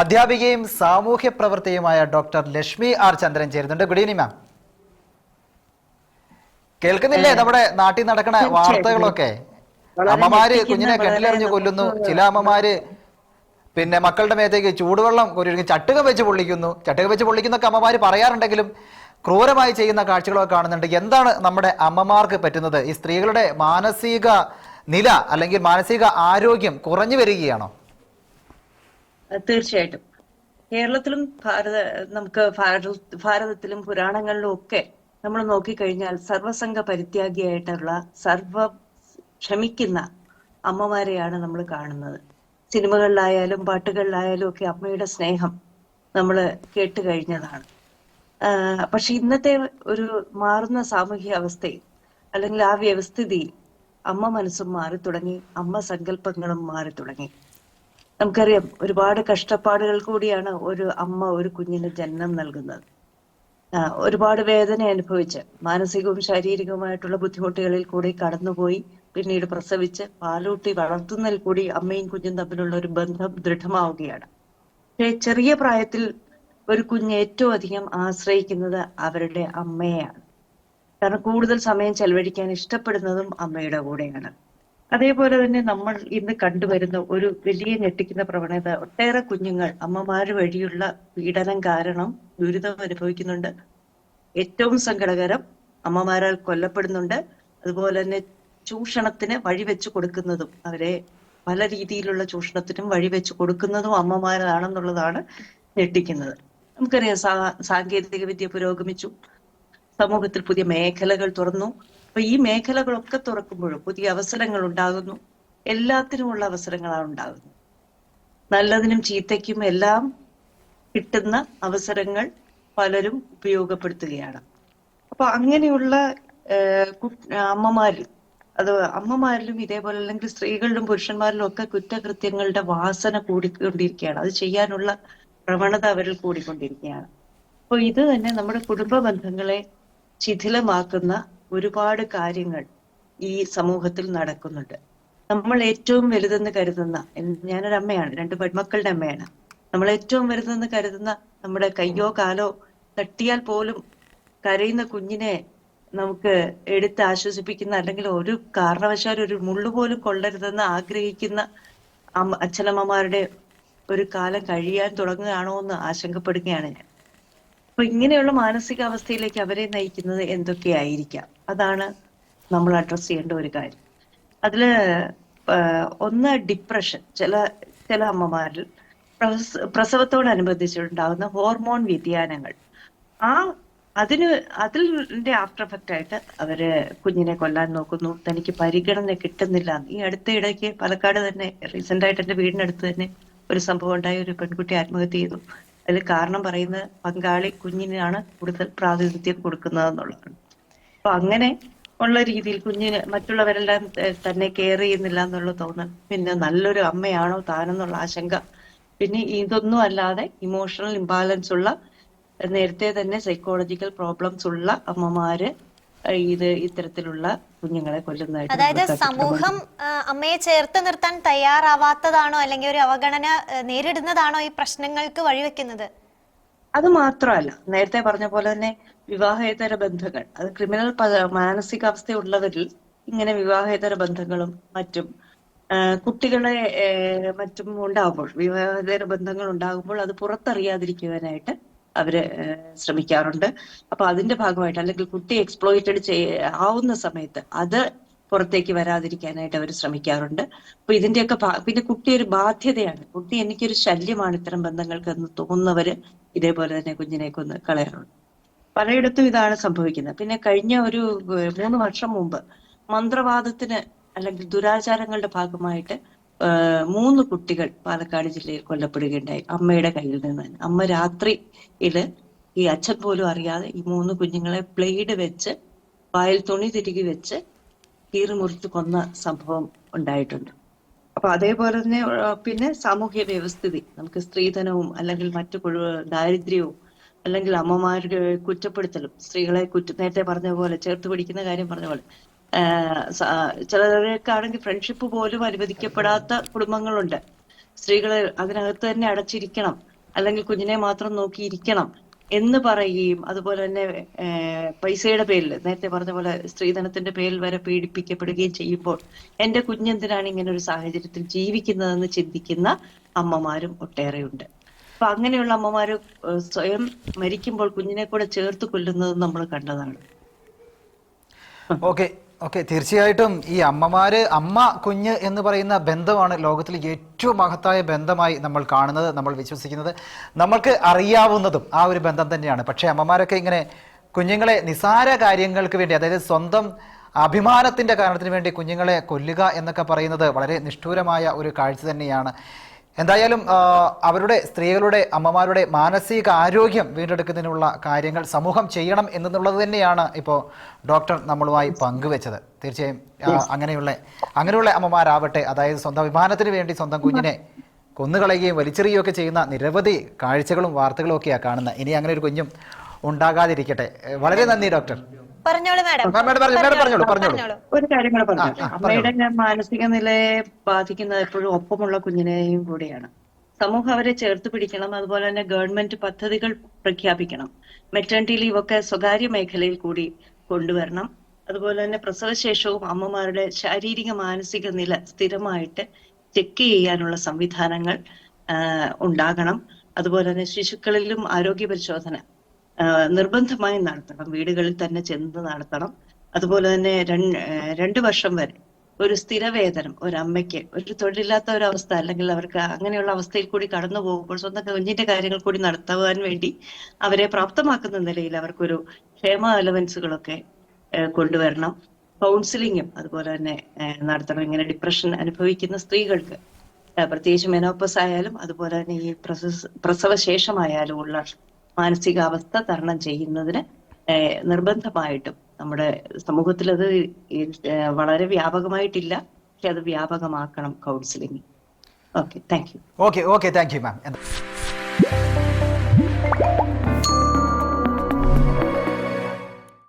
അധ്യാപികയും സാമൂഹ്യ പ്രവർത്തകയുമായ doctor Lakshmi R Chandran ചേരുന്നുണ്ട്. ഗുഡ് ഈവനിങ് മാം കേൾക്കുന്നില്ലേ? നമ്മുടെ നാട്ടിൽ നടക്കുന്ന വാർത്തകളൊക്കെ. അമ്മമാര് കുഞ്ഞിനെ കെട്ടിലെറിഞ്ഞ് കൊല്ലുന്നു. ചില അമ്മമാര് പിന്നെ മക്കളുടെ മേത്തേക്ക് ചൂടുവെള്ളം ഒരു ചട്ടുകം വെച്ച് പൊള്ളിക്കുന്നു. ചട്ടുകം വെച്ച് പൊള്ളിക്കുന്നൊക്കെ അമ്മമാര് പറയാറുണ്ടെങ്കിലും ക്രൂരമായി ചെയ്യുന്ന കാഴ്ചകളൊക്കെ കാണുന്നുണ്ട്. എന്താണ് നമ്മുടെ അമ്മമാർക്ക് പറ്റുന്നത്? ഈ സ്ത്രീകളുടെ മാനസിക നില അല്ലെങ്കിൽ മാനസിക ആരോഗ്യം കുറഞ്ഞു വരികയാണോ? തീർച്ചയായിട്ടും. കേരളത്തിലും ഭാരത നമുക്ക് ഭാരത- ഭാരതത്തിലും പുരാണങ്ങളിലും ഒക്കെ നമ്മൾ നോക്കിക്കഴിഞ്ഞാൽ സർവസംഘ പരിത്യാഗിയായിട്ടുള്ള സർവ ക്ഷമിക്കുന്ന അമ്മമാരെയാണ് നമ്മൾ കാണുന്നത്. സിനിമകളിലായാലും പാട്ടുകളിലായാലും ഒക്കെ അമ്മയുടെ സ്നേഹം നമ്മൾ കേട്ട് കഴിഞ്ഞതാണ്. പക്ഷെ ഇന്നത്തെ ഒരു മാറുന്ന സാമൂഹ്യ അവസ്ഥയിൽ അല്ലെങ്കിൽ ആ വ്യവസ്ഥിതിയിൽ അമ്മ മനസ്സും മാറി തുടങ്ങി അമ്മ സങ്കല്പങ്ങളും മാറി തുടങ്ങി നമുക്കറിയാം ഒരുപാട് കഷ്ടപ്പാടുകൾ കൂടിയാണ് ഒരു അമ്മ ഒരു കുഞ്ഞിന് ജന്മം നൽകുന്നത്. ഒരുപാട് വേദന അനുഭവിച്ച് മാനസികവും ശാരീരികവുമായിട്ടുള്ള ബുദ്ധിമുട്ടുകളിൽ കൂടി കടന്നുപോയി പിന്നീട് പ്രസവിച്ച് പാലൂട്ടി വളർത്തുന്നതിൽ കൂടി അമ്മയും കുഞ്ഞും തമ്മിലുള്ള ഒരു ബന്ധം ദൃഢമാവുകയാണ്. പക്ഷേ ചെറിയ പ്രായത്തിൽ ഒരു കുഞ്ഞ് ഏറ്റവും അധികം ആശ്രയിക്കുന്നത് അവരുടെ അമ്മയെയാണ്. കാരണം കൂടുതൽ സമയം ചെലവഴിക്കാൻ ഇഷ്ടപ്പെടുന്നതും അമ്മയുടെ കൂടെയാണ്. അതേപോലെ തന്നെ നമ്മൾ ഇന്ന് കണ്ടുവരുന്ന ഒരു വലിയ ഞെട്ടിക്കുന്ന പ്രവണത ഒട്ടേറെ കുഞ്ഞുങ്ങൾ അമ്മമാർ വഴിയുള്ള പീഡനം കാരണം ദുരിതം അനുഭവിക്കുന്നുണ്ട്. ഏറ്റവും സങ്കടകരം അമ്മമാരാൽ കൊല്ലപ്പെടുന്നുണ്ട്. അതുപോലെ തന്നെ ചൂഷണത്തിന് വഴിവെച്ച് കൊടുക്കുന്നതും അവരെ പല രീതിയിലുള്ള ചൂഷണത്തിനും വഴിവെച്ച് കൊടുക്കുന്നതും അമ്മമാരാണെന്നുള്ളതാണ് ഞെട്ടിക്കുന്നത്. നമുക്കറിയാം സാ സാങ്കേതിക വിദ്യ പുരോഗമിച്ചു. സമൂഹത്തിൽ പുതിയ മേഖലകൾ തുറന്നു. അപ്പൊ ഈ മേഖലകളൊക്കെ തുറക്കുമ്പോഴും പുതിയ അവസരങ്ങൾ ഉണ്ടാകുന്നു. എല്ലാത്തിനുമുള്ള അവസരങ്ങളാണ് ഉണ്ടാകുന്നത്. നല്ലതിനും ചീത്തയ്ക്കും എല്ലാം കിട്ടുന്ന അവസരങ്ങൾ പലരും ഉപയോഗപ്പെടുത്തുകയാണ്. അപ്പൊ അങ്ങനെയുള്ള അമ്മമാരിൽ അത് അമ്മമാരിലും ഇതേപോലെ അല്ലെങ്കിൽ സ്ത്രീകളിലും പുരുഷന്മാരിലും ഒക്കെ കുറ്റകൃത്യങ്ങളുടെ വാസന കൂടിക്കൊണ്ടിരിക്കുകയാണ്. അത് ചെയ്യാനുള്ള പ്രവണത അവരിൽ കൂടിക്കൊണ്ടിരിക്കുകയാണ്. അപ്പൊ ഇത് തന്നെ നമ്മുടെ കുടുംബ ബന്ധങ്ങളെ ശിഥിലമാക്കുന്ന ഒരുപാട് കാര്യങ്ങൾ ഈ സമൂഹത്തിൽ നടക്കുന്നുണ്ട്. നമ്മൾ ഏറ്റവും വലുതെന്ന് കരുതുന്ന ഞാനൊരു അമ്മയാണ് രണ്ട് പെൺമക്കളുടെ അമ്മയാണ്. നമ്മൾ ഏറ്റവും വലുതെന്ന് കരുതുന്ന നമ്മുടെ കയ്യോ കാലോ തട്ടിയാൽ പോലും കരയുന്ന കുഞ്ഞിനെ നമുക്ക് എടുത്ത് ആശ്വസിപ്പിക്കുന്ന അല്ലെങ്കിൽ ഒരു കാരണവശാലും ഒരു മുള്ളു പോലും കൊള്ളരുതെന്ന് ആഗ്രഹിക്കുന്ന അച്ഛനമ്മമാരുടെ ഒരു കാലം കഴിയാൻ തുടങ്ങുകയാണോ എന്ന് ആശങ്കപ്പെടുകയാണ് ഞാൻ. അപ്പൊ ഇങ്ങനെയുള്ള മാനസികാവസ്ഥയിലേക്ക് അവരെ നയിക്കുന്നത് എന്തൊക്കെയായിരിക്കാം? അതാണ് നമ്മൾ അഡ്രസ് ചെയ്യേണ്ട ഒരു കാര്യം. അതിൽ ഒന്ന് ഡിപ്രഷൻ ചില ചില അമ്മമാരിൽ പ്രസ- പ്രസവത്തോടനുബന്ധിച്ചുണ്ടാകുന്ന ഹോർമോൺ വ്യതിയാനങ്ങൾ. ആ അതിന് അതിന്റെ ആഫ്റ്റർ എഫക്റ്റ് ആയിട്ട് അവർ കുഞ്ഞിനെ കൊല്ലാൻ നോക്കുന്നു. തനിക്ക് പരിഗണന കിട്ടുന്നില്ല. ഈ അടുത്ത ഇടയ്ക്ക് പാലക്കാട് തന്നെ റീസെന്റ് ആയിട്ട് എന്റെ വീടിനടുത്ത് തന്നെ ഒരു സംഭവം ഉണ്ടായി. ഒരു പെൺകുട്ടി ആത്മഹത്യ ചെയ്തു. അതിൽ കാരണം പറയുന്നത് പങ്കാളി കുഞ്ഞിനാണ് കൂടുതൽ പ്രാതിനിധ്യം കൊടുക്കുന്നതെന്നുള്ളതാണ്. അപ്പൊ അങ്ങനെ ഉള്ള രീതിയിൽ കുഞ്ഞിന് മറ്റുള്ളവരെല്ലാം തന്നെ കെയർ ചെയ്യുന്നില്ല എന്നുള്ള തോന്നൽ. പിന്നെ നല്ലൊരു അമ്മയാണോ താനെന്നുള്ള ആശങ്ക. പിന്നെ ഇതൊന്നും അല്ലാതെ ഇമോഷണൽ ഇംബാലൻസ് ഉള്ള നേരത്തെ തന്നെ സൈക്കോളജിക്കൽ പ്രോബ്ലംസ് ഉള്ള അമ്മമാര് ഇത് ഇത്തരത്തിലുള്ള കുഞ്ഞുങ്ങളെ കൊല്ലുന്നതായിട്ട് അതായത് സമൂഹം അമ്മയെ ചേർത്ത് നിർത്താൻ തയ്യാറാവാത്തതാണോ അല്ലെങ്കിൽ ഒരു അവഗണന നേരിടുന്നതാണോ ഈ പ്രശ്നങ്ങൾക്ക് വഴിവെക്കുന്നത്? അത് മാത്രമല്ല നേരത്തെ പറഞ്ഞ പോലെ തന്നെ വിവാഹേതര ബന്ധങ്ങൾ. അത് ക്രിമിനൽ മാനസികാവസ്ഥയുള്ളവരിൽ ഇങ്ങനെ വിവാഹേതര ബന്ധങ്ങളും മറ്റും കുട്ടികളെ മറ്റും ഉണ്ടാകുമ്പോൾ വിവാഹേതര ബന്ധങ്ങൾ ഉണ്ടാകുമ്പോൾ അത് പുറത്തറിയാതിരിക്കുവാനായിട്ട് അവർ ശ്രമിക്കാറുണ്ട്. അപ്പൊ അതിന്റെ ഭാഗമായിട്ട് അല്ലെങ്കിൽ കുട്ടി എക്സ്പ്ലോയിറ്റഡ് ചെയ്യ ആവുന്ന സമയത്ത് അത് പുറത്തേക്ക് വരാതിരിക്കാനായിട്ട് അവർ ശ്രമിക്കാറുണ്ട്. അപ്പൊ ഇതിന്റെയൊക്കെ പിന്നെ കുട്ടി ഒരു ബാധ്യതയാണ്. കുട്ടി എനിക്കൊരു ശല്യമാണ് ഇത്തരം ബന്ധങ്ങൾക്ക് എന്ന് തോന്നുന്നവര് ഇതേപോലെ തന്നെ കുഞ്ഞിനെ കൊന്ന് കളയാറുണ്ട്. പലയിടത്തും ഇതാണ് സംഭവിക്കുന്നത്. പിന്നെ കഴിഞ്ഞ ഒരു മൂന്ന് വർഷം മുമ്പ് മന്ത്രവാദത്തിന് അല്ലെങ്കിൽ ദുരാചാരങ്ങളുടെ ഭാഗമായിട്ട് മൂന്ന് കുട്ടികൾ പാലക്കാട് ജില്ലയിൽ കൊല്ലപ്പെടുകയുണ്ടായി. അമ്മയുടെ കയ്യിൽ നിന്ന് തന്നെ. അമ്മ രാത്രിയിൽ ഈ അച്ഛൻ പോലും അറിയാതെ ഈ മൂന്ന് കുഞ്ഞുങ്ങളെ പ്ലേഡ് വെച്ച് വായിൽ തുണി തിരികെ വെച്ച് കീറി മുറിച്ച് കൊന്ന സംഭവം ഉണ്ടായിട്ടുണ്ട്. അപ്പൊ അതേപോലെ തന്നെ പിന്നെ സാമൂഹ്യ വ്യവസ്ഥിതി. നമുക്ക് സ്ത്രീധനവും അല്ലെങ്കിൽ മറ്റു ദാരിദ്ര്യവും അല്ലെങ്കിൽ അമ്മമാരുടെ കുറ്റപ്പെടുത്തലും സ്ത്രീകളെ കുറ്റ നേരത്തെ പറഞ്ഞ പോലെ ചേർത്ത് പിടിക്കുന്ന കാര്യം പറഞ്ഞ പോലെ ചിലരൊക്കെ ആണെങ്കിൽ ഫ്രണ്ട്ഷിപ്പ് പോലും അനുവദിക്കപ്പെടാത്ത കുടുംബങ്ങളുണ്ട്. സ്ത്രീകളെ അതിനകത്ത് തന്നെ അടച്ചിരിക്കണം. അല്ലെങ്കിൽ കുഞ്ഞിനെ മാത്രം നോക്കിയിരിക്കണം. എന്ന് പറയുകയും അതുപോലെ തന്നെ പൈസയുടെ പേരിൽ നേരത്തെ പറഞ്ഞ പോലെ സ്ത്രീധനത്തിന്റെ പേരിൽ വരെ പീഡിപ്പിക്കപ്പെടുകയും ചെയ്യുമ്പോൾ എന്റെ കുഞ്ഞെന്തിനാണ് ഇങ്ങനെ ഒരു സാഹചര്യത്തിൽ ജീവിക്കുന്നതെന്ന് ചിന്തിക്കുന്ന അമ്മമാരും ഒട്ടേറെയുണ്ട്. അപ്പൊ അങ്ങനെയുള്ള അമ്മമാര് സ്വയം മരിക്കുമ്പോൾ കുഞ്ഞിനെ കൂടെ ചേർത്ത് കൊല്ലുന്നതും നമ്മൾ കണ്ടതാണ്. ഓക്കെ. ഓക്കെ തീർച്ചയായിട്ടും ഈ അമ്മമാര് അമ്മ കുഞ്ഞ് എന്ന് പറയുന്ന ബന്ധമാണ് ലോകത്തിൽ ഏറ്റവും മഹത്തായ ബന്ധമായി നമ്മൾ കാണുന്നത് നമ്മൾ വിശ്വസിക്കുന്നത്. നമ്മൾക്ക് അറിയാവുന്നതും ആ ഒരു ബന്ധം തന്നെയാണ്. പക്ഷേ അമ്മമാരൊക്കെ ഇങ്ങനെ കുഞ്ഞുങ്ങളെ നിസാര കാര്യങ്ങൾക്ക് വേണ്ടി അതായത് സ്വന്തം അഭിമാനത്തിന്റെ കാരണത്തിന് വേണ്ടി കുഞ്ഞുങ്ങളെ കൊല്ലുക എന്നൊക്കെ പറയുന്നത് വളരെ നിഷ്ഠൂരമായ ഒരു കാഴ്ച തന്നെയാണ്. എന്തായാലും അവരുടെ സ്ത്രീകളുടെ അമ്മമാരുടെ മാനസിക ആരോഗ്യം വീണ്ടെടുക്കുന്നതിനുള്ള കാര്യങ്ങൾ സമൂഹം ചെയ്യണം എന്നുള്ളത് തന്നെയാണ് ഇപ്പോൾ ഡോക്ടർ നമ്മളുമായി പങ്കുവെച്ചത്. തീർച്ചയായും അങ്ങനെയുള്ള അങ്ങനെയുള്ള അമ്മമാരാവട്ടെ അതായത് സ്വന്തം അഭിമാനത്തിന് വേണ്ടി സ്വന്തം കുഞ്ഞിനെ കൊന്നുകളയുകയും വലിച്ചെറിയുകയും ഒക്കെ ചെയ്യുന്ന നിരവധി കാഴ്ചകളും വാർത്തകളും ഒക്കെയാണ് കാണുന്നത്. ഇനി അങ്ങനെ ഒരു കുഞ്ഞും ഉണ്ടാകാതിരിക്കട്ടെ. വളരെ നന്ദി ഡോക്ടർ. പറഞ്ഞോളൂ മാഡം. പറഞ്ഞോളൂ, പറഞ്ഞോളൂ. ഒരു കാര്യം കൂടെ പറഞ്ഞു അമ്മയുടെ മാനസിക നിലയെ ബാധിക്കുന്നത് എപ്പോഴും ഒപ്പമുള്ള കുഞ്ഞിനെയും കൂടിയാണ്. സമൂഹം അവരെ ചേർത്ത് പിടിക്കണം അതുപോലെ തന്നെ ഗവൺമെന്റ് പദ്ധതികൾ പ്രഖ്യാപിക്കണം. മെറ്റേണിറ്റി ലീവ് ഒക്കെ സ്വകാര്യ മേഖലയിൽ കൂടി കൊണ്ടുവരണം. അതുപോലെ തന്നെ പ്രസവശേഷവും അമ്മമാരുടെ ശാരീരിക മാനസിക നില സ്ഥിരമായിട്ട് ചെക്ക് ചെയ്യാനുള്ള സംവിധാനങ്ങൾ ഉണ്ടാകണം. അതുപോലെ തന്നെ ശിശുക്കളിലും ആരോഗ്യ പരിശോധന നിർബന്ധമായും നടത്തണം. വീടുകളിൽ തന്നെ ചെന്ന് നടത്തണം. അതുപോലെ തന്നെ രണ്ട് വർഷം വരെ ഒരു സ്ഥിരവേതനം ഒരു അമ്മയ്ക്ക് ഒരു തൊഴിലില്ലാത്ത ഒരു അവസ്ഥ അല്ലെങ്കിൽ അവർക്ക് അങ്ങനെയുള്ള അവസ്ഥയിൽ കൂടി കടന്നു പോകുമ്പോൾ സ്വന്തം കുഞ്ഞിന്റെ കാര്യങ്ങൾ കൂടി നടത്തുവാൻ വേണ്ടി അവരെ പ്രാപ്തമാക്കുന്ന നിലയിൽ അവർക്കൊരു ക്ഷേമ അലവൻസുകളൊക്കെ കൊണ്ടുവരണം. കൗൺസിലിങ്ങും അതുപോലെ തന്നെ നടത്തണം. ഇങ്ങനെ ഡിപ്രഷൻ അനുഭവിക്കുന്ന സ്ത്രീകൾക്ക് പ്രത്യേകിച്ച് മെനോപ്പസ് ആയാലും അതുപോലെ തന്നെ ഈ പ്രസവ പ്രസവശേഷമായാലും ഉള്ള മാനസികാവസ്ഥ തരണം ചെയ്യുന്നതിന് നിർബന്ധമായിട്ടും നമ്മുടെ സമൂഹത്തിൽ അത് വളരെ വ്യാപകമായിട്ടില്ല. പക്ഷെ അത് വ്യാപകമാക്കണം counselling okay thank you okay okay thank you ma'am